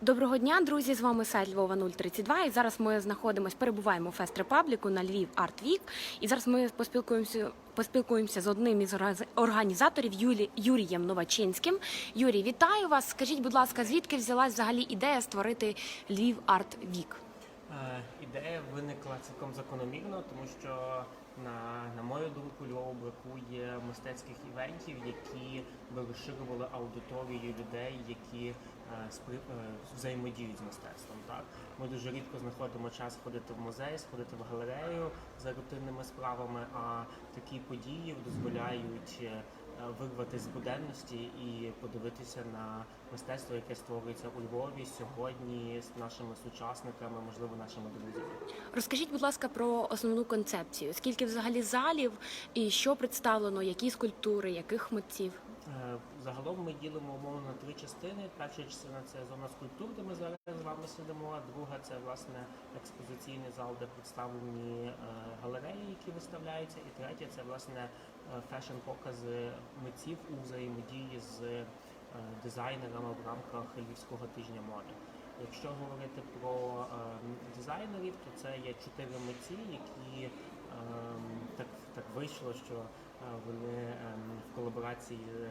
Доброго дня, друзі! З вами сайт Львова 032. І зараз ми знаходимося, перебуваємо у Фест Репабліку на Львів Арт Вік. І зараз ми поспілкуємося, поспілкуємося з одним із орга- організаторів Юлі, Юрієм Новачинським. Юрій, вітаю вас! Скажіть, будь ласка, звідки взялась взагалі ідея створити Львів Арт Вік? Е, Ідея виникла цілком закономірно, тому що на, на мою думку, Львову бракує мистецьких івентів, які би розширювали аудиторію людей, які е, спри- е, взаємодіють з мистецтвом. Так ми дуже рідко знаходимо час ходити в музей, сходити в галерею за рутинними справами. А такі події дозволяють вирвати з буденності і подивитися на мистецтво, яке створюється у Львові сьогодні з нашими сучасниками, можливо, нашими друзями. Розкажіть, будь ласка, про основну концепцію. Скільки взагалі залів і що представлено, які скульптури, яких митців? Е, Загалом ми ділимо умовно на три частини. Перша частина це зона скульптур, де ми зараз з вами сидимо. Друга це власне експозиційний зал, де представлені е, галереї, які виставляються. І третя це власне фешн-покази митців у взаємодії з е, дизайнерами в рамках Львівського тижня моди. Якщо говорити про е, дизайнерів, то це є чотири митці, які так, так вийшло, що е, вони ем, в колаборації е,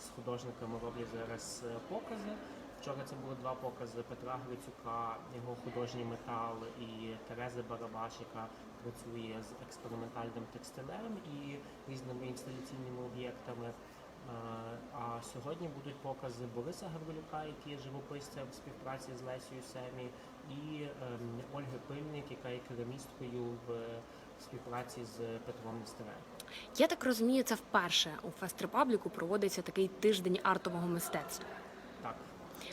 з художниками роблять зараз е, покази. Вчора це були два покази Петра Грицюка, його художній метал і Терези Барабаш, яка працює з експериментальним текстилем і різними інсталяційними об'єктами. Е, А сьогодні будуть покази Бориса Гаврилюка, який є живописцем в співпраці з Лесією Семі, і ем, Ольги Пильник, яка є керамісткою в співпраці з Петром Нестеренко. Я так розумію, це вперше у Фест Репабліку проводиться такий тиждень артового мистецтва.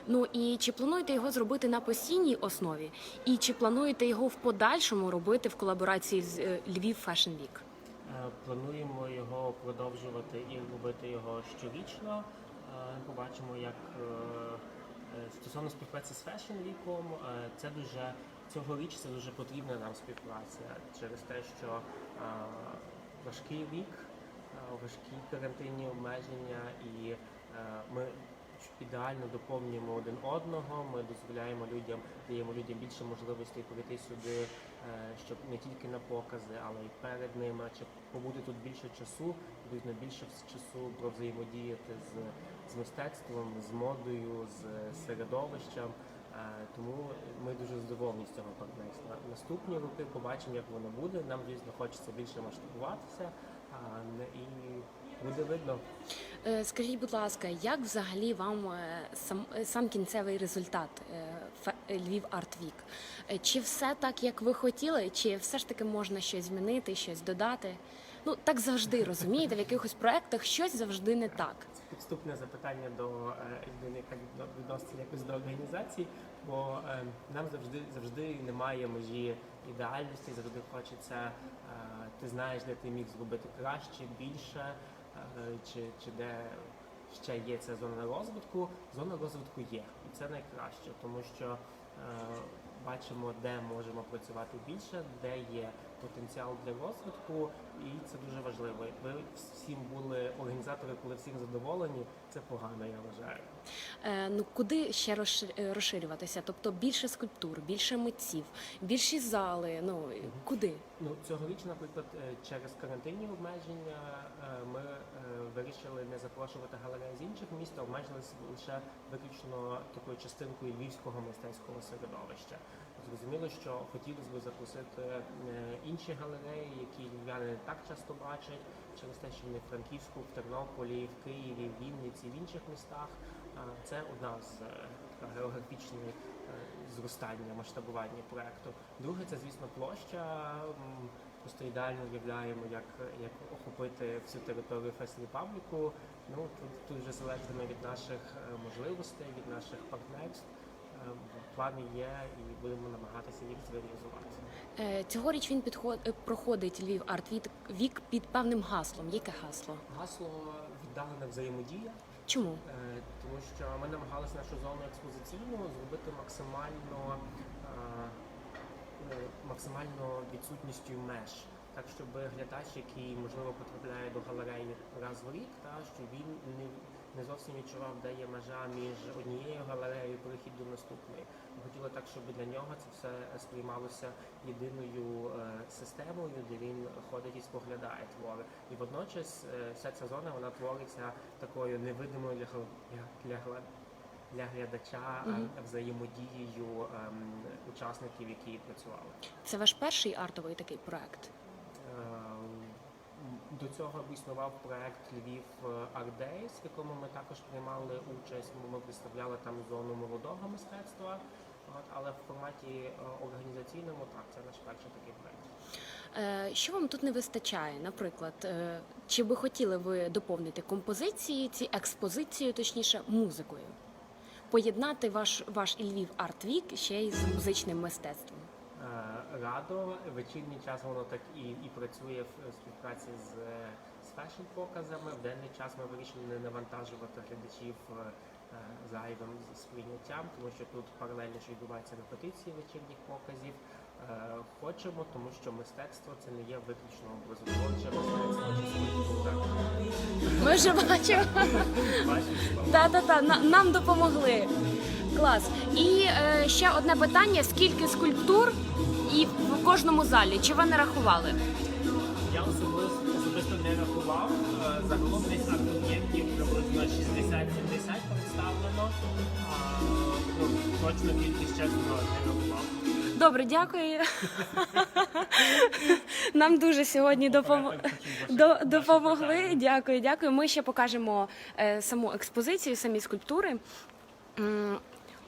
Ну і чи плануєте його зробити на постійній основі? І чи плануєте його в подальшому робити в колаборації з е, Львів Fashion Week? Е, Плануємо його продовжувати і робити його щорічно. Е, Побачимо, як стосовно співпраці з Fashion Week, це дуже цьогоріч це дуже потрібна нам співпраця через те, що важкий рік, важкі карантинні обмеження, і ми ідеально доповнюємо один одного. Ми дозволяємо людям, даємо людям більше можливостей прийти сюди, е, щоб не тільки на покази, але й перед ними, чи побути тут більше часу, відповідно більше часу про взаємодіяти з, з мистецтвом, з модою, з середовищем. Е, Тому ми дуже задоволені з цього партнерства. Наступні роки побачимо, як воно буде. Нам, звісно, хочеться більше масштабуватися, і буде видно. Е, Скажіть, будь ласка, як взагалі вам е, сам, е, сам кінцевий результат Львів Арт Вік? Чи все так, як ви хотіли, чи все ж таки можна щось змінити, щось додати? Ну так завжди розумієте, в якихось проектах щось завжди не так. Це підступне запитання до людини, яка відноситься якось до організації, бо нам завжди завжди немає межі ідеальності, завжди хочеться. Ти знаєш, де ти міг зробити краще, більше, чи, чи де ще є ця зона розвитку. Зона розвитку є, і це найкраще, тому що е, бачимо, де можемо працювати більше, де є потенціал для розвитку, і це дуже важливо. Якби всім були організатори, коли всім задоволені, це погано, я вважаю. Е, ну куди ще е, розширюватися? Тобто більше скульптур, більше митців, більші зали. Ну куди? Ну цьогоріч, наприклад, е, через карантинні обмеження е, ми вирішили не запрошувати галереї з інших міст, а обмежилися лише виключно такою частинкою львівського мистецького середовища. Зрозуміло, що хотілося б запросити е, інші галереї, які львів'яни не так часто бачать, через те, що вони в Франківську, в Тернополі, в Києві, в Вінниці, в інших містах. Це одна з е, така географічної е, зростання, масштабування проекту. Друге, це звісно площа. Просто ідеально уявляємо, як, як охопити всю територію Фест Репабліку. Ну тут, тут вже залежатиме від наших можливостей, від наших партнерств. Плани є і будемо намагатися їх зреалізувати. Е, Цьогоріч він підход... е, проходить Львів Арт Вік- під певним гаслом. Яке гасло? Гасло віддалена взаємодія. Чому? Е, тому що ми намагалися нашу зону експозиційну зробити максимально, максимально відсутністю меж. Так, щоб глядач, який можливо потрапляє до галереї раз в рік, та щоб він не не зовсім відчував, де є межа між однією галереєю і перехід до наступної. Хотіли так, щоб для нього це все сприймалося єдиною е, системою, де він ходить і споглядає твори. І водночас е, вся ця зона вона твориться такою невидимою для для, для, для глядача е, Мгм. взаємодією ем, учасників, які працювали. Це ваш перший артовий такий проект. Е, До цього існував проект Львів Days, в якому ми також приймали участь. Ми представляли там зону молодого мистецтва. Але в форматі е, організаційному так, це наш перший такий проект. Е, Що вам тут не вистачає? Наприклад, е, чи би хотіли ви доповнити композиції, ці експозицію, точніше, музикою? Поєднати ваш ваш Львів Арт Вік ще й з музичним мистецтвом? Радо вечірній час воно так і, і працює в співпраці з, з фешн-показами. В денний час ми вирішили не навантажувати глядачів е, зайвим сприйняттям, тому що тут паралельно ще відбуваються репетиції вечірніх показів. Е, Хочемо, тому що мистецтво це не є виключно образотворче мистецтво чи. Ми вже бачимо. Та та та нам допомогли. Клас. І е, ще одне питання: скільки скульптур і в кожному залі? Чи ви не рахували? Я особисто, особисто не рахував. Е, Загалом десь арт-об'єктів приблизно 60-70 представлено. А, ну, точно кількість чесно не рахував. Добре, дякую. Нам дуже сьогодні допомогли. До. Дякую, дякую. Ми ще покажемо е, саму експозицію, самі скульптури. М,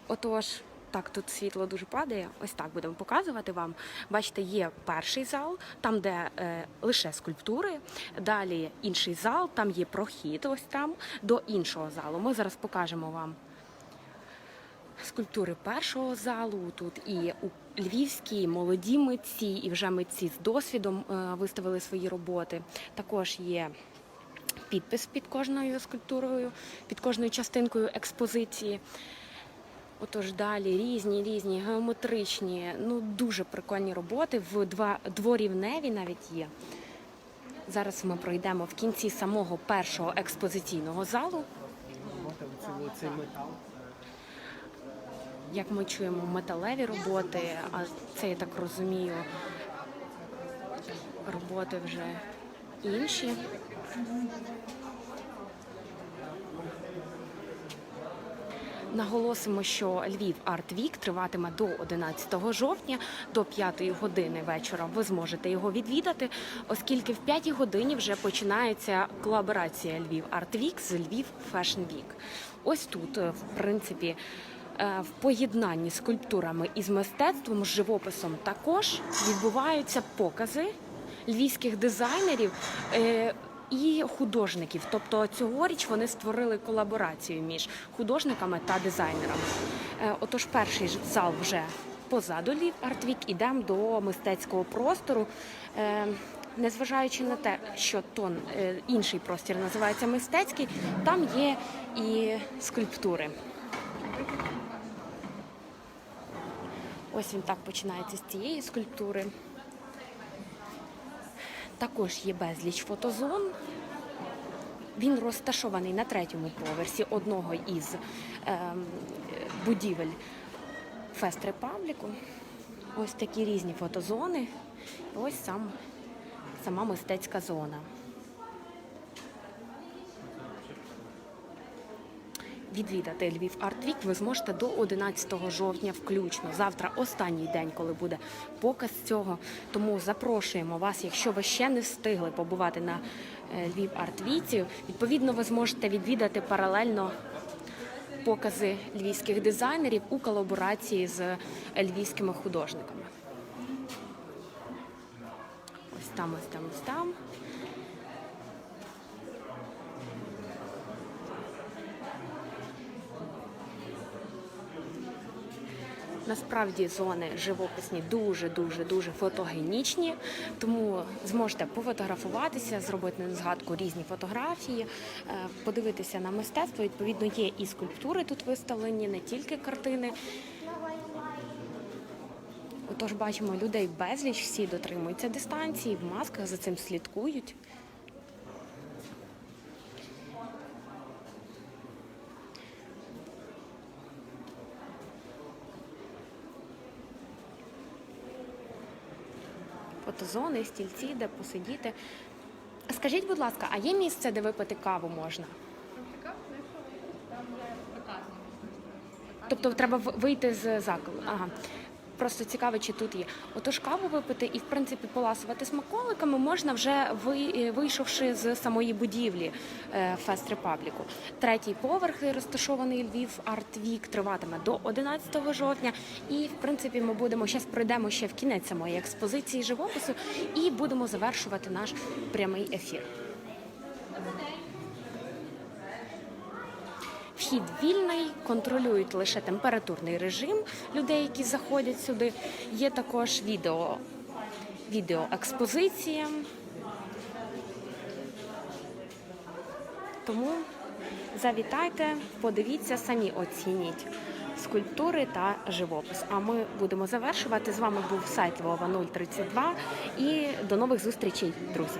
Отож, так, тут світло дуже падає. Ось так будемо показувати вам. Бачите, є перший зал, там, де е, лише скульптури. Далі інший зал, там є прохід, ось там, до іншого залу. Ми зараз покажемо вам скульптури першого залу. Тут і у львівські молоді митці, і вже митці з досвідом е, виставили свої роботи. Також є підпис під кожною скульптурою, під кожною частинкою експозиції. Отож далі різні, різні геометричні, ну дуже прикольні роботи. В два дворівневі навіть є. Зараз ми пройдемо в кінці самого першого експозиційного залу. Це метал. Як ми чуємо, металеві роботи, а це я так розумію, роботи вже інші. Наголосимо, що Львів Арт Вік триватиме до 11 жовтня, до 5 години вечора. Ви зможете його відвідати, оскільки в 5 годині вже починається колаборація Львів Арт Вік з Львів Фешн Вік. Ось тут, в принципі, в поєднанні з скульптурами і з мистецтвом, з живописом також відбуваються покази львівських дизайнерів. е, І художників, тобто цьогоріч вони створили колаборацію між художниками та дизайнерами. Е, Отож, перший зал вже позаду Львів Артвік. Ідемо до мистецького простору. Е, Незважаючи на те, що тон е, інший простір називається мистецький, там є і скульптури. Ось він так починається з цієї скульптури. Також є безліч фотозон. Він розташований на третьому поверсі одного із ем, будівель Фест Репабліку. Ось такі різні фотозони. Ось сам, сама мистецька зона. Відвідати Львів Артвік ви зможете до 11 жовтня включно. Завтра останній день, коли буде показ цього. Тому запрошуємо вас, якщо ви ще не встигли побувати на е, Львів Артвіці. Відповідно, ви зможете відвідати паралельно покази львівських дизайнерів у колаборації з е, львівськими художниками. Ось там, ось там, ось там. Насправді зони живописні дуже дуже дуже фотогенічні, тому зможете пофотографуватися, зробити на згадку різні фотографії, е, подивитися на мистецтво. Відповідно, є і скульптури тут виставлені, не тільки картини. Отож, бачимо людей безліч, всі дотримуються дистанції, в масках за цим слідкують. Фотозони, стільці, де посидіти. Скажіть, будь ласка, а є місце, де випити каву можна? Тобто треба вийти з закладу. Ага. Просто цікаво, чи тут є. Отож, каву випити і, в принципі, поласувати смаколиками можна вже вийшовши з самої будівлі е, Фест Репабліку. Третій поверх розташований Львів Арт Вік триватиме до 11 жовтня. І, в принципі, ми будемо зараз пройдемо ще в кінець самої експозиції живопису і будемо завершувати наш прямий ефір. Вхід вільний, контролюють лише температурний режим людей, які заходять сюди. Є також відео, відеоекспозиція. Тому завітайте, подивіться, самі оцініть скульптури та живопис. А ми будемо завершувати. З вами був сайт Львова 032 і до нових зустрічей, друзі.